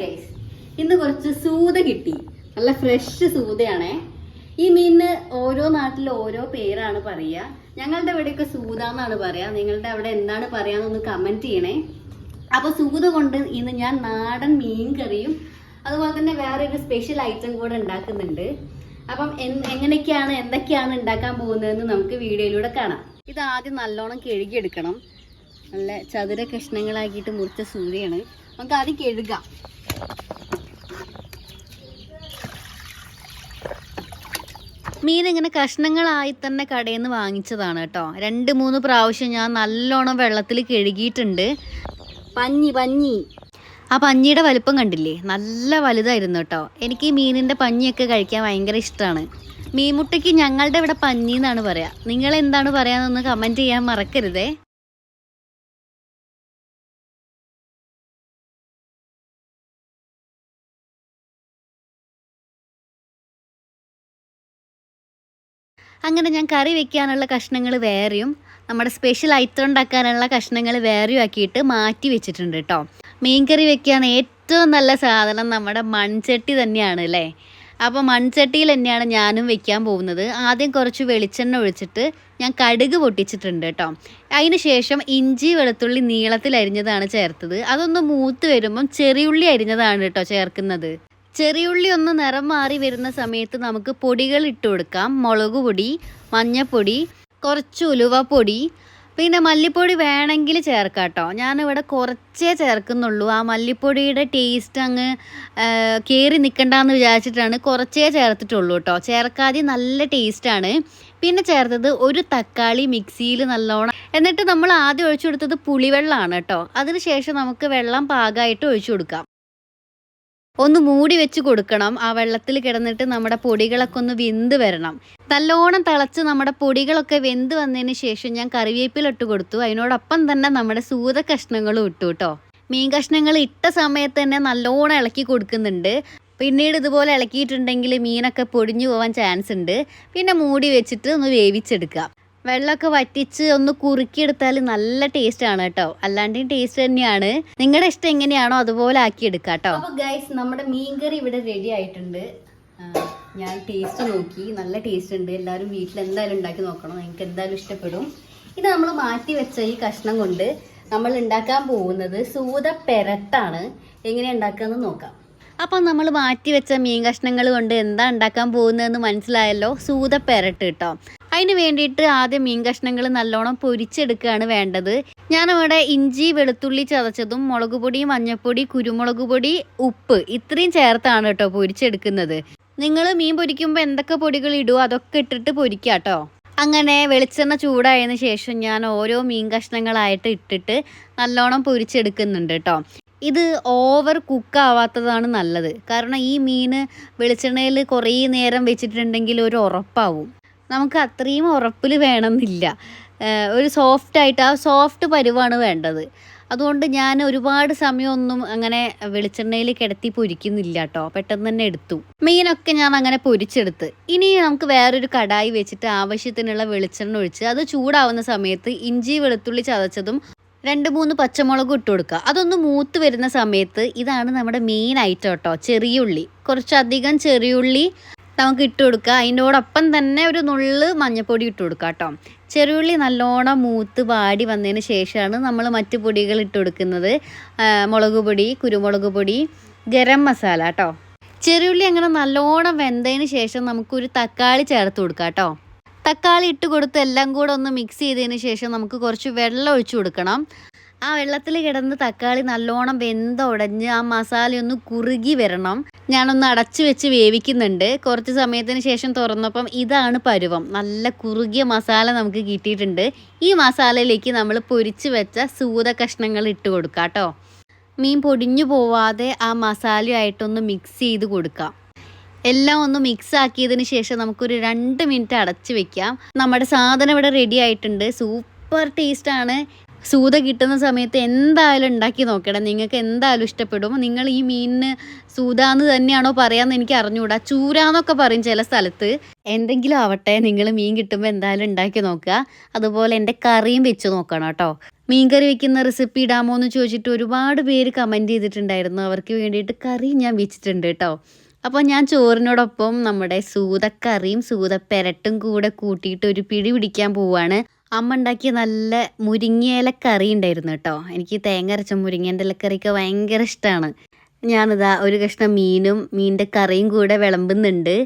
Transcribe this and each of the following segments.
Guys ഇന്ന് കുറച്ച് സൂത കിട്ടി. നല്ല ഫ്രഷ് സൂതയാണേ. ഈ മീനിന് ഓരോ നാട്ടിൽ ഓരോ പേരാണ് പറയുക ഞങ്ങളുടെ ഇവിടെയൊക്കെ സൂത എന്നാണ് പറയാ. നിങ്ങളുടെ അവിടെ എന്താണ് പറയാന്നൊന്ന് കമന്റ് ചെയ്യണേ. അപ്പോൾ സൂത കൊണ്ട് ഇന്ന് ഞാൻ നാടൻ മീൻ കറിയും അതുപോലെ തന്നെ വേറെ ഒരു സ്പെഷ്യൽ ഐറ്റം കൂടെ ഉണ്ടാക്കുന്നുണ്ട്. അപ്പം എങ്ങനെയൊക്കെയാണ് എന്തൊക്കെയാണ് ഉണ്ടാക്കാൻ പോകുന്നതെന്ന് നമുക്ക് വീഡിയോയിലൂടെ കാണാം. ഇത് ആദ്യം നല്ലോണം കഴുകിയെടുക്കണം. നല്ല ചതുര കഷ്ണങ്ങളാക്കിയിട്ട് മുറിച്ച സൂര്യയാണ് നമുക്ക് ആദ്യം കഴുകാം. മീൻ ഇങ്ങനെ കഷ്ണങ്ങളായി തന്നെ കടയിൽ നിന്ന് വാങ്ങിച്ചതാണ് കേട്ടോ. രണ്ട് മൂന്ന് പ്രാവശ്യം ഞാൻ നല്ലോണം വെള്ളത്തിൽ കഴുകിയിട്ടുണ്ട്. പഞ്ഞി പഞ്ഞി. ആ പഞ്ഞിയുടെ വലുപ്പം കണ്ടില്ലേ? നല്ല വലുതായിരുന്നു കേട്ടോ. എനിക്ക് ഈ മീനിന്റെ പഞ്ഞിയൊക്കെ കഴിക്കാൻ ഭയങ്കര ഇഷ്ടമാണ്. മീൻമുട്ടയ്ക്ക് ഞങ്ങളുടെ ഇവിടെ പഞ്ഞി എന്നാണ് പറയാ. നിങ്ങൾ എന്താണ് പറയാന്നൊന്ന് കമന്റ് ചെയ്യാൻ മറക്കരുതേ. അങ്ങനെ ഞാൻ കറി വെക്കാനുള്ള കഷ്ണങ്ങൾ വേറെയും നമ്മുടെ സ്പെഷ്യൽ ഐറ്റം ഉണ്ടാക്കാനുള്ള കഷ്ണങ്ങൾ വേറെയും ആക്കിയിട്ട് മാറ്റി വെച്ചിട്ടുണ്ട് കേട്ടോ മീൻകറി വെക്കാൻ ഏറ്റവും നല്ല സാധനം നമ്മുടെ മൺചട്ടി തന്നെയാണ് അല്ലേ അപ്പോൾ മൺചട്ടിയിൽ തന്നെയാണ് ഞാനും വെക്കാൻ പോകുന്നത്. ആദ്യം കുറച്ച് വെളിച്ചെണ്ണ ഒഴിച്ചിട്ട് ഞാൻ കടുക് പൊട്ടിച്ചിട്ടുണ്ട് കേട്ടോ അതിന് ശേഷം ഇഞ്ചി വെളുത്തുള്ളി നീളത്തിൽ അരിഞ്ഞതാണ് ചേർത്തത്. അതൊന്ന് മൂത്ത് വരുമ്പം ചെറിയുള്ളി അരിഞ്ഞതാണ് കേട്ടോ ചേർക്കുന്നത്. ചെറിയുള്ളി ഒന്ന് നിറം മാറി വരുന്ന സമയത്ത് നമുക്ക് പൊടികൾ ഇട്ട് കൊടുക്കാം. മുളക് പൊടി മഞ്ഞപ്പൊടി കുറച്ച് ഉലുവപ്പൊടി. പിന്നെ മല്ലിപ്പൊടി വേണമെങ്കിൽ ചേർക്കാം കേട്ടോ. ഞാനിവിടെ കുറച്ചേ ചേർക്കുന്നുള്ളൂ. ആ മല്ലിപ്പൊടിയുടെ ടേസ്റ്റ് അങ്ങ് കയറി നിൽക്കണ്ടെന്ന് വിചാരിച്ചിട്ടാണ് കുറച്ചേ ചേർത്തിട്ടുള്ളൂ കേട്ടോ. ചേർക്കാതെ നല്ല ടേസ്റ്റാണ് പിന്നെ ചേർത്തത് ഒരു തക്കാളി മിക്സിയിൽ നല്ലോണം. എന്നിട്ട് നമ്മൾ ആദ്യം ഒഴിച്ചു കൊടുത്തത് പുളിവെള്ളമാണ് കേട്ടോ. അതിനുശേഷം നമുക്ക് വെള്ളം പാകമായിട്ട് ഒഴിച്ചു കൊടുക്കാം. ഒന്ന് മൂടി വെച്ച് കൊടുക്കണം. ആ വെള്ളത്തിൽ കിടന്നിട്ട് നമ്മുടെ പൊടികളൊക്കെ ഒന്ന് വെന്ത് വരണം. നല്ലോണം തിളച്ച് നമ്മുടെ പൊടികളൊക്കെ വെന്ത് വന്നതിന് ശേഷം ഞാൻ കറിവേപ്പില ഇട്ട് കൊടുത്തു. അതിനോടൊപ്പം തന്നെ നമ്മുടെ സൂത കഷ്ണങ്ങളും ഇട്ടു കേട്ടോ. മീൻ കഷ്ണങ്ങൾ ഇട്ട സമയത്ത് തന്നെ നല്ലോണം ഇളക്കി കൊടുക്കുന്നുണ്ട്. പിന്നീട് ഇതുപോലെ ഇളക്കിയിട്ടുണ്ടെങ്കിൽ മീനൊക്കെ പൊടിഞ്ഞു പോകാൻ ചാൻസ് ഉണ്ട്. പിന്നെ മൂടി വെച്ചിട്ട് ഒന്ന് വേവിച്ചെടുക്കുക. വെള്ളമൊക്കെ വറ്റിച്ച് ഒന്ന് കുറുക്കിയെടുത്താൽ നല്ല ടേസ്റ്റ് ആണ് കേട്ടോ. അല്ലാണ്ടും ടേസ്റ്റ് തന്നെയാണ്. നിങ്ങളുടെ ഇഷ്ടം എങ്ങനെയാണോ അതുപോലെ ആക്കി എടുക്കാം കേട്ടോ അപ്പൊ ഗൈസ് നമ്മുടെ മീൻകറി ഇവിടെ റെഡി ആയിട്ടുണ്ട്. ഞാൻ ടേസ്റ്റ് നോക്കി. നല്ല ടേസ്റ്റ് ഉണ്ട്. എല്ലാവരും വീട്ടിൽ എന്തായാലും ഉണ്ടാക്കി നോക്കണം. നിങ്ങൾക്ക് എന്തായാലും ഇഷ്ടപ്പെടും. ഇത് നമ്മൾ മാറ്റി വെച്ച ഈ കഷ്ണം കൊണ്ട് നമ്മൾ ഉണ്ടാക്കാൻ പോകുന്നത് സൂത പെരട്ടാണ്. എങ്ങനെ ഉണ്ടാക്കാന്ന് നോക്കാം. അപ്പം നമ്മൾ മാറ്റി വെച്ച മീൻ കഷ്ണങ്ങൾ കൊണ്ട് എന്താ ഉണ്ടാക്കാൻ പോകുന്നതെന്ന് മനസ്സിലായല്ലോ? സൂത പെരട്ട് കേട്ടോ അതിന് വേണ്ടിയിട്ട് ആദ്യം മീൻ കഷ്ണങ്ങൾ നല്ലോണം പൊരിച്ചെടുക്കുകയാണ് വേണ്ടത്. ഞാനവിടെ ഇഞ്ചി വെളുത്തുള്ളി ചതച്ചതും മുളക് പൊടി മഞ്ഞൾപ്പൊടി കുരുമുളക് പൊടി ഉപ്പ് ഇത്രയും ചേർത്താണ് കേട്ടോ പൊരിച്ചെടുക്കുന്നത്. നിങ്ങൾ മീൻ പൊരിക്കുമ്പോൾ എന്തൊക്കെ പൊടികൾ ഇടുമോ അതൊക്കെ ഇട്ടിട്ട് പൊരിക്കുക കേട്ടോ അങ്ങനെ വെളിച്ചെണ്ണ ചൂടായതിനു ശേഷം ഞാൻ ഓരോ മീൻ കഷ്ണങ്ങളായിട്ട് ഇട്ടിട്ട് നല്ലോണം പൊരിച്ചെടുക്കുന്നുണ്ട് കേട്ടോ ഇത് ഓവർ കുക്ക് ആവാത്തതാണ് നല്ലത്. കാരണം ഈ മീൻ വെളിച്ചെണ്ണയിൽ കുറേ നേരം വെച്ചിട്ടുണ്ടെങ്കിൽ ഒരു ഉറപ്പാവും. നമുക്ക് അത്രയും ഉറപ്പിൽ വേണമെന്നില്ല. ഒരു സോഫ്റ്റ് ആയിട്ട് ആ സോഫ്റ്റ് പരുവാണ് വേണ്ടത്. അതുകൊണ്ട് ഞാൻ ഒരുപാട് സമയമൊന്നും അങ്ങനെ വെളിച്ചെണ്ണയിൽ കിടത്തി പൊരിക്കുന്നില്ല കേട്ടോ. പെട്ടെന്ന് തന്നെ എടുത്തു. മീനൊക്കെ ഞാൻ അങ്ങനെ പൊരിച്ചെടുത്ത്. ഇനി നമുക്ക് വേറൊരു കടായി വെച്ചിട്ട് ആവശ്യത്തിനുള്ള വെളിച്ചെണ്ണ ഒഴിച്ച് അത് ചൂടാവുന്ന സമയത്ത് ഇഞ്ചി വെളുത്തുള്ളി ചതച്ചതും രണ്ട് മൂന്ന് പച്ചമുളകും ഇട്ട് കൊടുക്കുക. അതൊന്ന് മൂത്ത് വരുന്ന സമയത്ത് ഇതാണ് നമ്മുടെ മെയിൻ ഐറ്റം കേട്ടോ ചെറിയുള്ളി. കുറച്ചധികം ചെറിയുള്ളി നമുക്ക് ഇട്ട് കൊടുക്കുക. അതിന്റോടൊപ്പം തന്നെ ഒരു നുള്ള് മഞ്ഞപ്പൊടി ഇട്ട് കൊടുക്കുക കേട്ടോ ചെറിയുള്ളി നല്ലോണം മൂത്ത് വാടി വന്നതിന് ശേഷമാണ് നമ്മൾ മറ്റ് പൊടികൾ ഇട്ട് കൊടുക്കുന്നത്. മുളക് പൊടി കുരുമുളക് പൊടി ഗരം മസാല കേട്ടോ ചെറിയുള്ളി അങ്ങനെ നല്ലോണം വെന്തതിന് ശേഷം നമുക്കൊരു തക്കാളി ചേർത്ത് കൊടുക്കാം കേട്ടോ തക്കാളി ഇട്ട് കൊടുത്ത് എല്ലാം കൂടെ ഒന്ന് മിക്സ് ചെയ്തതിന് ശേഷം നമുക്ക് കുറച്ച് വെള്ളം ഒഴിച്ചു കൊടുക്കണം. ആ വെള്ളത്തിൽ കിടന്ന് തക്കാളി നല്ലോണം വെന്ത വെന്തുടഞ്ഞ് ആ മസാല ഒന്ന് കുറുകി വരണം. ഞാനൊന്ന് അടച്ചു വെച്ച് വേവിക്കുന്നുണ്ട്. കുറച്ച് സമയത്തിന് ശേഷം തുറന്നപ്പം ഇതാണ് പരുവം. നല്ല കുറുകിയ മസാല നമുക്ക് കിട്ടിയിട്ടുണ്ട്. ഈ മസാലയിലേക്ക് നമ്മൾ പൊരിച്ച് വെച്ച സൂത കഷ്ണങ്ങൾ ഇട്ട് കൊടുക്കാം കേട്ടോ. മീൻ പൊടിഞ്ഞു പോവാതെ ആ മസാലയായിട്ടൊന്ന് മിക്സ് ചെയ്ത് കൊടുക്കാം. എല്ലാം ഒന്ന് മിക്സ് ആക്കിയതിന് ശേഷം നമുക്കൊരു രണ്ട് മിനിറ്റ് അടച്ച് വെക്കാം. നമ്മുടെ സാധനം ഇവിടെ റെഡി ആയിട്ടുണ്ട്. സൂപ്പർ ടേസ്റ്റ് ആണ്. സൂത കിട്ടുന്ന സമയത്ത് എന്തായാലും ഉണ്ടാക്കി നോക്കണം. നിങ്ങൾക്ക് എന്തായാലും ഇഷ്ടപ്പെടും. നിങ്ങൾ ഈ മീനിന് സൂതാന്ന് തന്നെയാണോ പറയാന്ന് എനിക്ക് അറിഞ്ഞുകൂടാ ചൂരാന്നൊക്കെ പറയും ചില സ്ഥലത്ത്. എന്തെങ്കിലും ആവട്ടെ നിങ്ങൾ മീൻ കിട്ടുമ്പോൾ എന്തായാലും ഉണ്ടാക്കി നോക്കുക. അതുപോലെ എന്റെ കറിയും വെച്ച് നോക്കണം കേട്ടോ. മീൻ കറി വെക്കുന്ന റെസിപ്പി ഇടാമോ എന്ന് ചോദിച്ചിട്ട് ഒരുപാട് പേര് കമന്റ് ചെയ്തിട്ടുണ്ടായിരുന്നു. അവർക്ക് വേണ്ടിയിട്ട് കറി ഞാൻ വെച്ചിട്ടുണ്ട് കേട്ടോ. അപ്പോൾ ഞാൻ ചോറിനോടൊപ്പം നമ്മുടെ സൂതക്കറിയും സൂതപ്പെരട്ടും കൂടെ കൂട്ടിയിട്ട് ഒരു പിടി പിടിക്കാൻ പോവാണ്. അമ്മ ഉണ്ടാക്കിയ നല്ല മുരിങ്ങയില കറി ഉണ്ടായിരുന്നു കേട്ടോ. എനിക്ക് തേങ്ങ അരച്ച മുരിങ്ങേന്റെ ഇലക്കറിയൊക്കെ ഭയങ്കര ഇഷ്ടമാണ് ഞാനിതാ ഒരു കഷ്ണം മീനും മീനിന്റെ കറിയും കൂടെ വിളമ്പുന്നുണ്ട്.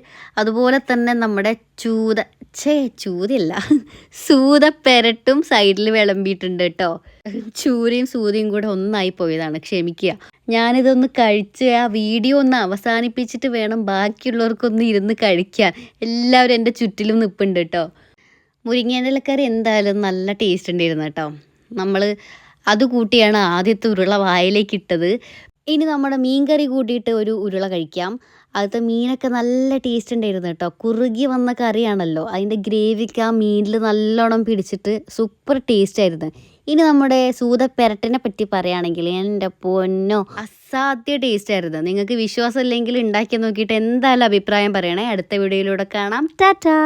അതുപോലെ തന്നെ നമ്മുടെ ചൂത ചേ ചൂതയല്ല സൂത പെരട്ടും സൈഡിൽ വിളമ്പിയിട്ടുണ്ട് കേട്ടോ. ചൂരയും സൂതയും കൂടെ ഒന്നായി പോയതാണ് ക്ഷമിക്കുക. ഞാനിതൊന്ന് കഴിച്ച് ആ വീഡിയോ ഒന്ന് അവസാനിപ്പിച്ചിട്ട് വേണം ബാക്കിയുള്ളവർക്കൊന്ന് ഇരുന്ന് കഴിക്കാൻ. എല്ലാവരും എന്റെ ചുറ്റിലും നിൽപ്പുണ്ട് കേട്ടോ. മുരിങ്ങേന്റെ എന്തായാലും നല്ല ടേസ്റ്റ് ഉണ്ടായിരുന്നു കേട്ടോ. നമ്മൾ അത് കൂട്ടിയാണ് ആദ്യത്തെ ഉരുള വായിലേക്ക് ഇട്ടത്. ഇനി നമ്മുടെ മീൻകറി കൂട്ടിയിട്ട് ഒരു ഉരുള കഴിക്കാം. അതിലത്തെ മീനൊക്കെ നല്ല ടേസ്റ്റ് ഉണ്ടായിരുന്നു കേട്ടോ. കുറുകി വന്ന കറിയാണല്ലോ. അതിന്റെ ഗ്രേവിക്ക് ആ മീനിൽ നല്ലോണം പിടിച്ചിട്ട് സൂപ്പർ ടേസ്റ്റ് ആയിരുന്നു. ഇനി നമ്മുടെ സൂത പെരട്ടിനെ പറ്റി പറയുകയാണെങ്കിൽ എന്റെ പൊന്നോ അസാധ്യ ടേസ്റ്റ് ആയിരുന്നു. നിങ്ങൾക്ക് വിശ്വാസം ഇല്ലെങ്കിൽ ഉണ്ടാക്കി നോക്കിയിട്ട് എന്തായാലും അഭിപ്രായം പറയണേ. അടുത്ത വീഡിയോയിലൂടെ കാണാം. ടാറ്റാ!